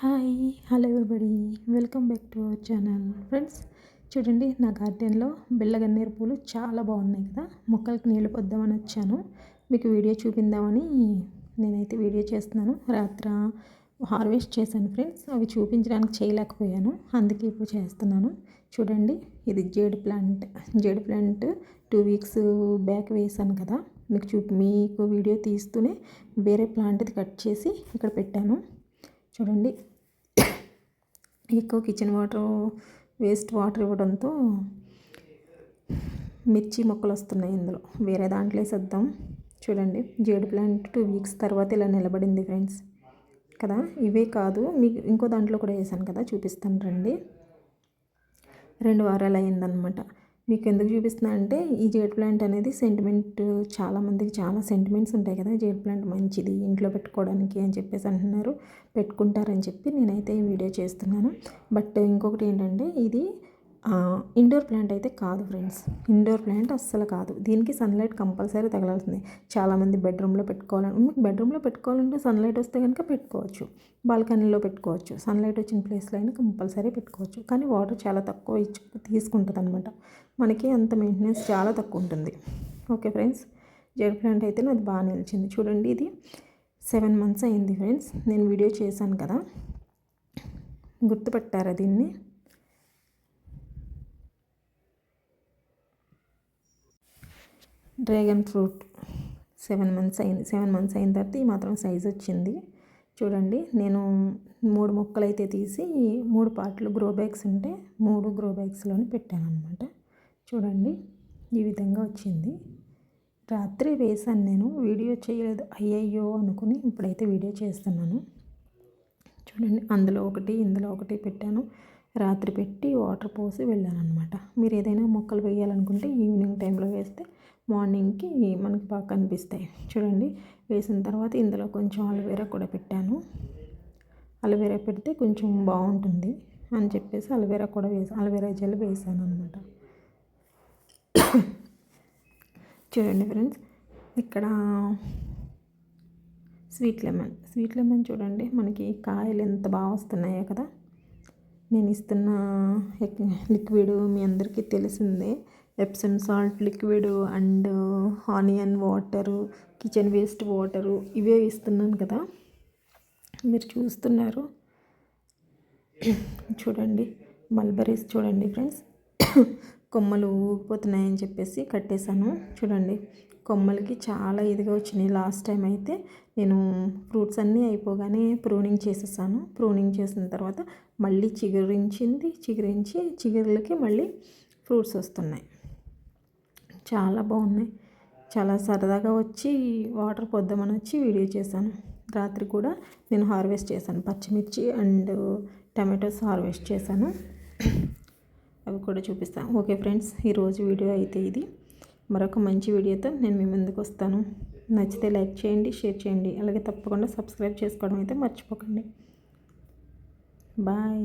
Hi hello everybody. Welcome back to our channel. Friends చూడండి నా గార్డెన్లో బిల్లగన్నేరు పూలు చాలా బాగున్నాయి కదా. మొక్కలకి నీళ్ళు పొద్దామని వచ్చాను. మీకు వీడియో చూపిందామని నేనైతే వీడియో చేస్తున్నాను. రాత్ర హార్వెస్ట్ చేశాను ఫ్రెండ్స్. అవి చూపించడానికి చేయలేకపోయాను. అందుకే ఇప్పుడు చేస్తున్నాను. చూడండి ఇది jade plant. Jade plant two weeks back వేసాను కదా. మీకు చూ మీకు వీడియో తీస్తూనే వేరే ప్లాంట్ది కట్ చేసి ఇక్కడ పెట్టాను. చూడండి. ఎక్కువ కిచెన్ వాటర్ వేస్ట్ వాటర్ ఇవ్వడంతో మిర్చి మొక్కలు వస్తున్నాయి ఇందులో. వేరే దాంట్లో వేసేద్దాం. చూడండి జేడు ప్లాంట్ టూ వీక్స్ తర్వాత ఇలా నిలబడింది ఫ్రెండ్స్ కదా? ఇవే కాదు మీకు ఇంకో దాంట్లో కూడా వేసాను కదా చూపిస్తాను రండి. రెండు వారాలు అయిందనమాట మీకు ఎందుకు చూపిస్తున్నా అంటే ఈ జేడ్ ప్లాంట్ అనేది సెంటిమెంట్ చాలామందికి చాలా సెంటిమెంట్స్ ఉంటాయి కదా జేడ్ ప్లాంట్ మంచిది ఇంట్లో పెట్టుకోవడానికి అని చెప్పేసి అంటున్నారు పెట్టుకుంటారని చెప్పి నేనైతే ఈ వీడియో చేస్తున్నాను. బట్ ఇంకొకటి ఏంటంటే ఇది ఇండోర్ ప్లాంట్ అయితే కాదు ఫ్రెండ్స్ ఇండోర్ ప్లాంట్ అస్సలు కాదు. దీనికి సన్లైట్ కంపల్సరీ తగలాల్సిందే. చాలామంది బెడ్రూమ్లో పెట్టుకోవాలని మీకు బెడ్రూమ్లో పెట్టుకోవాలంటే సన్లైట్ వస్తే కనుక పెట్టుకోవచ్చు. బాల్కనీలో పెట్టుకోవచ్చు. సన్లైట్ వచ్చిన ప్లేస్లో అయినా కంపల్సరీ పెట్టుకోవచ్చు. కానీ వాటర్ చాలా తక్కువ ఇచ్చి తీసుకుంటుంది అనమాట మనకి అంత మెయింటెనెన్స్ చాలా తక్కువ ఉంటుంది. ఓకే ఫ్రెండ్స్ జెడ్ ప్లాంట్ అయితే నాది బాగా నిలిచింది. చూడండి ఇది. సెవెన్ మంత్స్ అయింది ఫ్రెండ్స్ నేను వీడియో చేశాను కదా. గుర్తుపెట్టారా దీన్ని? డ్రాగన్ ఫ్రూట్ సెవెన్ మంత్స్ అయింది సెవెన్ మంత్స్ అయిన తర్వాత ఈ మాత్రం సైజ్ వచ్చింది. చూడండి నేను మూడు మొక్కలు అయితే తీసి మూడు పార్ట్లు గ్రో బ్యాగ్స్ ఉంటే మూడు గ్రో బ్యాగ్స్లోని పెట్టాను అనమాట చూడండి ఈ విధంగా వచ్చింది. రాత్రి వేసాను నేను వీడియో చేయలేదు. అయ్యయ్యో అనుకుని ఇప్పుడైతే వీడియో చేస్తున్నాను. చూడండి అందులో ఒకటి ఇందులో ఒకటి పెట్టాను. రాత్రి పెట్టి వాటర్ పోసి వెళ్ళాను అనమాట మీరు ఏదైనా మొక్కలు వేయాలనుకుంటే ఈవినింగ్ టైంలో వేస్తే మార్నింగ్కి మనకి బాగా కనిపిస్తాయి. చూడండి వేసిన తర్వాత ఇందులో కొంచెం అలోవెరా కూడా పెట్టాను. అలోవెరా పెడితే కొంచెం బాగుంటుంది అని చెప్పేసి అలోవెరా కూడా వేసి అలవేరా జెల్ వేసాను అనమాట చూడండి ఫ్రెండ్స్ ఇక్కడ స్వీట్ లెమన్ స్వీట్ లెమన్ చూడండి మనకి కాయలు ఎంత బాగా వస్తున్నాయో కదా. నేను ఇస్తున్న లిక్విడ్ మీ అందరికీ తెలిసిందే. Epsom salt liquid and onion water kitchen waste water ఇవే ఇస్తున్నాను కదా. మీరు చూస్తున్నారు. చూడండి. మల్బరీస్ చూడండి ఫ్రెండ్స్. కొమ్మలు ఊగిపోతున్నాయని చెప్పేసి కట్టేశాను. చూడండి. కొమ్మలకి చాలా ఇదిగా వచ్చినాయి. లాస్ట్ టైం అయితే నేను ఫ్రూట్స్ అన్నీ అయిపోగానే ప్రూనింగ్ చేసేసాను. ప్రూనింగ్ చేసిన తర్వాత మళ్ళీ చిగురించింది చిగురించి చిగురులకి మళ్ళీ ఫ్రూట్స్ వస్తున్నాయి. చాలా బాగున్నాయి. చాలా సరదాగా వచ్చి వాటర్ పొద్దామని వచ్చి వీడియో చేశాను. రాత్రి కూడా నేను హార్వెస్ట్ చేశాను. పచ్చిమిర్చి అండ్ టమాటోస్ హార్వెస్ట్ చేశాను. అవి కూడా చూపిస్తాను. ఓకే ఫ్రెండ్స్ ఈరోజు వీడియో అయితే ఇది. మరొక మంచి వీడియోతో నేను మీ ముందుకు వస్తాను. నచ్చితే లైక్ చేయండి షేర్ చేయండి. అలాగే తప్పకుండా సబ్స్క్రైబ్ చేసుకోవడం అయితే మర్చిపోకండి. బాయ్.